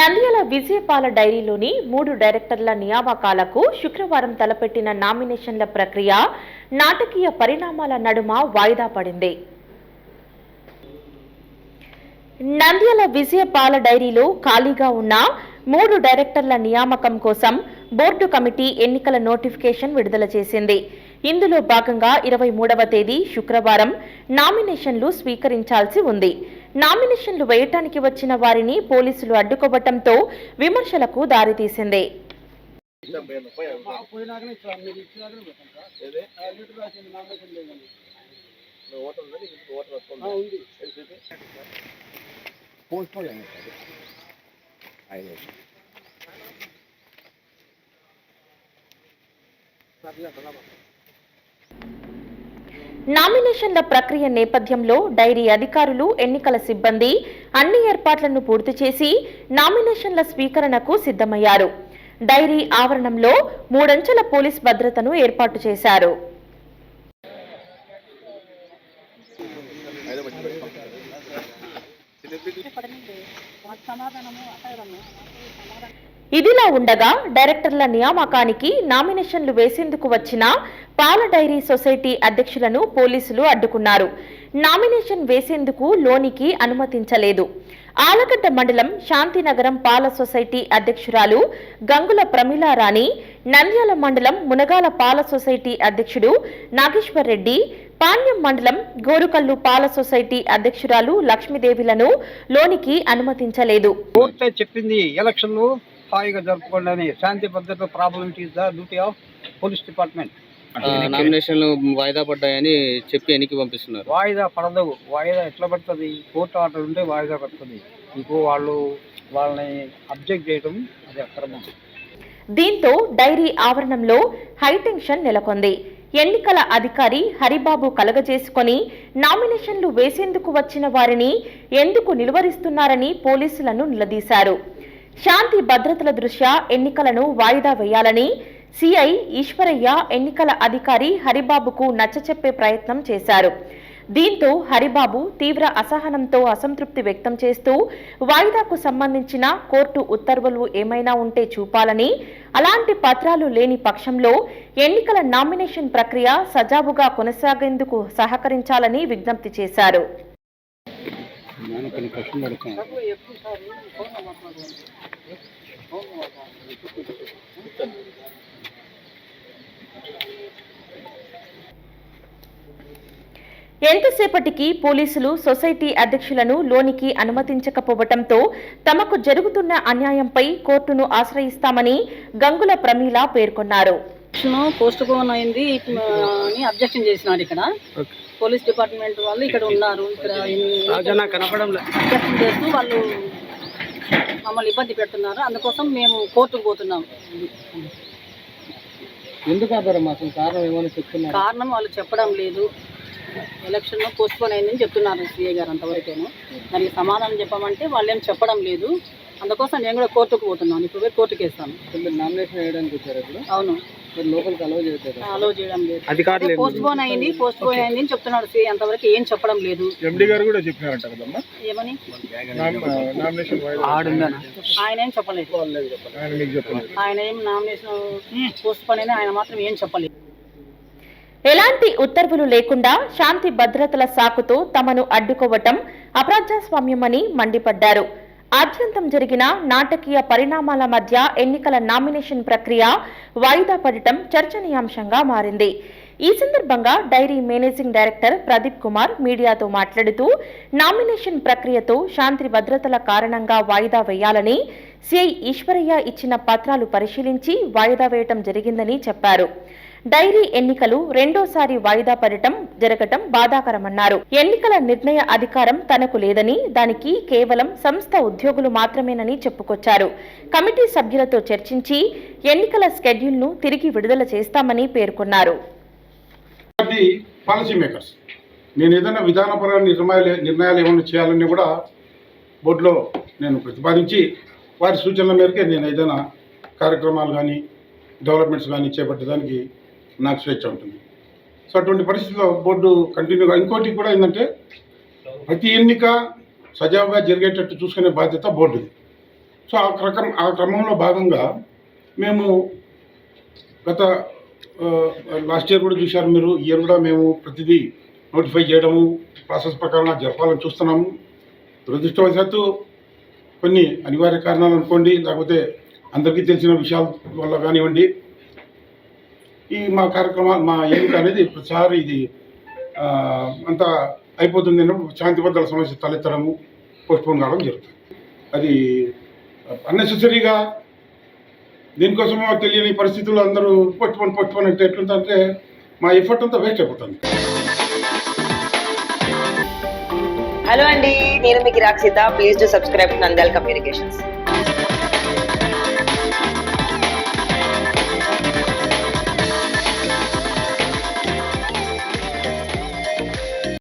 నంద్యాల విజయపాల డైరీలోని మూడు డైరెక్టర్ల నియామకాలకు శుక్రవారం తలపెట్టిన నామినేషన్ల ప్రక్రియ నాటకీయ పరిణామాల నడుమ వాయిదా పడింది. నంద్యాల విజయపాల డైరీలో ఖాళీగా ఉన్న మూడు డైరెక్టర్ల నియామకం కోసం బోర్డు కమిటీ ఎన్నికల నోటిఫికేషన్ విడుదల చేసింది. ఇందులో భాగంగా ఇరవై మూడవ తేదీ శుక్రవారం నామినేషన్లు స్వీకరించాల్సి ఉంది. నామినేషన్లు వేయటానికి వచ్చిన వారిని పోలీసులు అడ్డుకోవటంతో విమర్శలకు దారితీసింది. పోయినాకనే ఇస్తాను మీరు ఇచ్చినాకనే పెడతాను సార్ ఆ లీటర్ రాసింది నామినేషన్ లేదండి ఆ, ఉంది నామినేషన్ల ప్రక్రియ నేపథ్యంలో డైరీ అధికారులు ఎన్నికల సిబ్బంది అన్ని ఏర్పాట్లను పూర్తి చేసి నామినేషన్ల స్వీకరణకు సిద్ధమయ్యారు. డైరీ ఆవరణంలో మూడంచెల పోలీస్ భద్రతను ఏర్పాటు చేశారు. ఇదిలా ఉండగా డైరెక్టర్ల నియామకానికి నామినేషన్లు వేసేందుకు వచ్చిన పాల డైరీ సొసైటీ అధ్యక్షులను పోలీసులు అడ్డుకున్నారు. నామినేషన్ వేసేందుకు లోనికి అనుమతించలేదు. ఆలగడ్డ మండలం శాంతినగరం పాల సొసైటీ అధ్యక్షురాలు గంగుల ప్రమిళారాణి నంద్యాల మండలం మునగాల పాల సొసైటీ అధ్యక్షుడు నాగేశ్వర్ రెడ్డి పాణ్యం మండలం గోరుకల్లు పాల సొసైటీ అధ్యక్షురాలు లక్ష్మీదేవిలను లోనికి అనుమతించలేదు. చెప్పింది ఎలక్షన్లు హాయిగా జరుపుకోండి అని శాంతి భద్రత problem is the duty of police department. నామినేషన్లు వాయిదా పడ్డాయని చెప్పి ఎన్నికి పంపిస్తున్నారు. వాయిదా పడదు. వాయిదా ఎట్లా పడుతుంది? కోర్టు ఆర్డర్ ఉంటే వాయిదా పడుతుంది. ఇప్పుడు వాళ్ళు వాళ్ళని అబ్జెక్ట్ చేయడం అది అక్రమం. దీంతో డైరీ ఆవరణంలో హైటెన్షన్ నెలకొంది. ఎన్నికల అధికారి హరిబాబు కలగజేసుకొని నామినేషన్లు వేసేందుకు వచ్చిన వారిని ఎందుకు నిలువరిస్తున్నారని పోలీసులను నిలదీశారు. శాంతి భద్రతల దృష్ట్యా ఎన్నికలను వాయిదా వేయాలని సిఐ ఈశ్వరయ్య ఎన్నికల అధికారి హరిబాబుకు నచ్చచెప్పే ప్రయత్నం చేశారు. దీంతో హరిబాబు తీవ్ర అసహనంతో అసంతృప్తి వ్యక్తం చేస్తూ వాయిదాకు సంబంధించిన కోర్టు ఉత్తర్వులు ఏమైనా ఉంటే చూపాలని అలాంటి పత్రాలు లేని పక్షంలో ఎన్నికల నామినేషన్ ప్రక్రియ సజావుగా కొనసాగేందుకు సహకరించాలని విజ్ఞప్తి చేశారు. ఎంతసేపటికి పోలీసులు సొసైటీ అధ్యక్షులను లోనికి అనుమతించకపోవటంతో తమకు జరుగుతున్న అన్యాయంపై కోర్టును ఆశ్రయిస్తామని గంగుల ప్రమీల పేర్కొన్నారు. పోస్ట్ పోన్ అయింది అని అబ్జెక్షన్ చేసినాడు ఇక్కడ. పోలీస్ డిపార్ట్మెంట్ వాళ్ళు ఇక్కడ ఉన్నారు. ఇక్కడ చేస్తూ వాళ్ళు మమ్మల్ని ఇబ్బంది పెడుతున్నారు. అందుకోసం మేము కోర్టుకు పోతున్నాం. ఎందుకు అసలు కారణం ఏమైనా చెప్తున్నారు? కారణం వాళ్ళు చెప్పడం లేదు. ఎలక్షన్ పోస్ట్ పోన్ అయిందని చెప్తున్నారు సీఏ గారు అంతవరకేమో దానికి సమాధానం చెప్పమంటే వాళ్ళు ఏం చెప్పడం లేదు. అందుకోసం నేను కూడా కోర్టుకు పోతున్నాను. ఇప్పుడు పోయి కోర్టుకు వేస్తాను నామినేషన్ వేయడానికి వచ్చారు ఇప్పుడు. అవును. మీరు లోపలికి అలవ్ చేయట్లేదు? అలో చేయడం లేదు. అధికారులు పోస్ట్ పోన్ అయింది పోస్ట్ పోన్ అయింది అని చెప్తున్నాడు సీఏ అంతవరకు ఏం చెప్పడం లేదు. ఎండి గారు కూడా చెప్పినారంట కదమ్మా? ఏమని? నామినేషన్ ఆడుందనా ఆయన ఏం చెప్పలేదు. ఆయన మీకు చెప్పలేదు. ఆయన ఏం నామినేషన్ పోస్ట్ పోన్ అయినా ఆయన మాత్రం ఏం చెప్పలేదు. ఎలాంటి ఉత్తర్వులు లేకుండా శాంతి భద్రతల సాకుతో తమను అడ్డుకోవటం అప్రజాస్వామ్యమని మండిపడ్డారు. ఆద్యంతం జరిగిన నాటకీయ పరిణామాల మధ్య ఎన్నికల నామినేషన్ ప్రక్రియ వాయిదా పడటం చర్చనీయాంశంగా మారింది. ఈ సందర్భంగా dairy managing director Pradeep Kumar మీడియాతో మాట్లాడుతూ నామినేషన్ ప్రక్రియతో శాంతి భద్రతల కారణంగా వాయిదా వేయాలని సిఐ ఈశ్వరయ్య ఇచ్చిన పత్రాలు పరిశీలించి వాయిదా వేయటం జరిగిందని చెప్పారు. డైరీ ఎన్నికలు రెండోసారి వాయిదా పడటం జరగటం బాధాకరమన్నారు. ఎన్నికల నిర్ణయ అధికారం తనకు లేదని దానికి కేవలం సంస్థ ఉద్యోగులు మాత్రమేనని చెప్పుకొచ్చారు. కమిటీ సభ్యులతో చర్చించి ఎన్నికల స్కెడ్యూల్ను తిరిగి విడుదల చేస్తామని పేర్కొన్నారు. Policy makers. నేను ఏదైనా విధానపరమైన నిర్ణయాలు నిర్ణయాలు ఏమైనా చేయాలని కూడా బోర్డులో నేను ప్రతిపాదించి వారి సూచనల మేరకే నేను ఏదైనా కార్యక్రమాలు కానీ డెవలప్మెంట్స్ కానీ చేపట్టడానికి నాకు స్వేచ్ఛ ఉంటుంది. సో అటువంటి పరిస్థితుల్లో బోర్డు కంటిన్యూగా ఇంకోటి కూడా ఏంటంటే ప్రతి ఎన్నిక సజావుగా జరిగేటట్టు చూసుకునే బాధ్యత బోర్డుది. సో ఆ క్రకం ఆ క్రమంలో భాగంగా మేము గత లాస్ట్ ఇయర్ కూడా చూశారు మీరు. ఇయర్ కూడా మేము ప్రతిదీ నోటిఫై చేయడము ప్రాసెస్ ప్రకారం జరపాలని చూస్తున్నాము. దురదృష్టవశాత్తు కొన్ని అనివార్య కారణాలు అనుకోండి లేకపోతే అందరికీ తెలిసిన విషయాల వల్ల కానివ్వండి ఈ మా కార్యక్రమం మా ఎన్నిక అనేది ప్రతిసారి ఇది అంత అంతా అయిపోతుంది శాంతి భద్రతల సమస్య తలెత్తడము పోస్ట్పోన్ కావడం జరుగుతుంది. అది అన్నెసెసరీగా దీనికోసమో తెలియని పరిస్థితుల్లో అందరూ పోస్ట్పోన్ పోస్ట్పోన్ అంటే ఎట్లుందంటే మా ఎఫర్ట్ అంతా వేస్ట్ అయిపోతుంది. హలో అండి నేను మీకు Rakshitha please to subscribe Nandal communications